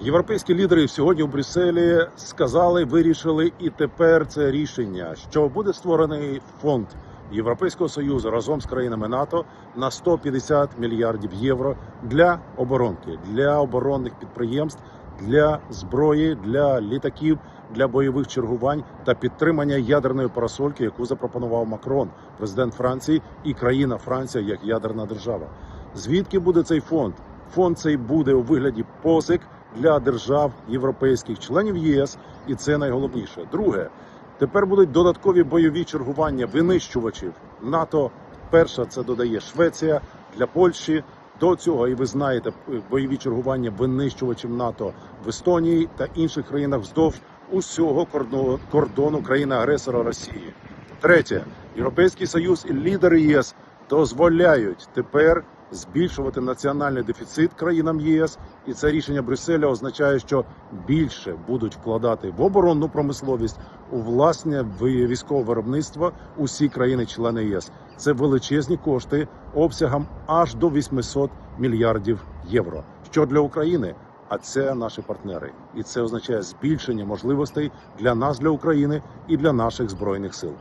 Європейські лідери сьогодні в Брюсселі сказали, вирішили, і тепер це рішення, що буде створений фонд Європейського союзу разом з країнами НАТО на 150 мільярдів євро для оборонки, для оборонних підприємств, для зброї, для літаків, для бойових чергувань та підтримання ядерної парасольки, яку запропонував Макрон, президент Франції, і країна Франція як ядерна держава. Звідки буде цей фонд? Фонд цей буде у вигляді позик для держав європейських членів ЄС, і це найголовніше. Друге, тепер будуть додаткові бойові чергування винищувачів НАТО. Перша це додає Швеція для Польщі. До цього, і ви знаєте, бойові чергування винищувачів НАТО в Естонії та інших країнах вздовж усього кордону країни-агресора Росії. Третє, Європейський Союз і лідери ЄС дозволяють тепер збільшувати національний дефіцит країнам ЄС, і це рішення Брюсселя означає, що більше будуть вкладати в оборонну промисловість у власне військове виробництво усі країни-члени ЄС. Це величезні кошти обсягом аж до 800 мільярдів євро. Що для України? А це наші партнери, і це означає збільшення можливостей для нас, для України і для наших збройних сил.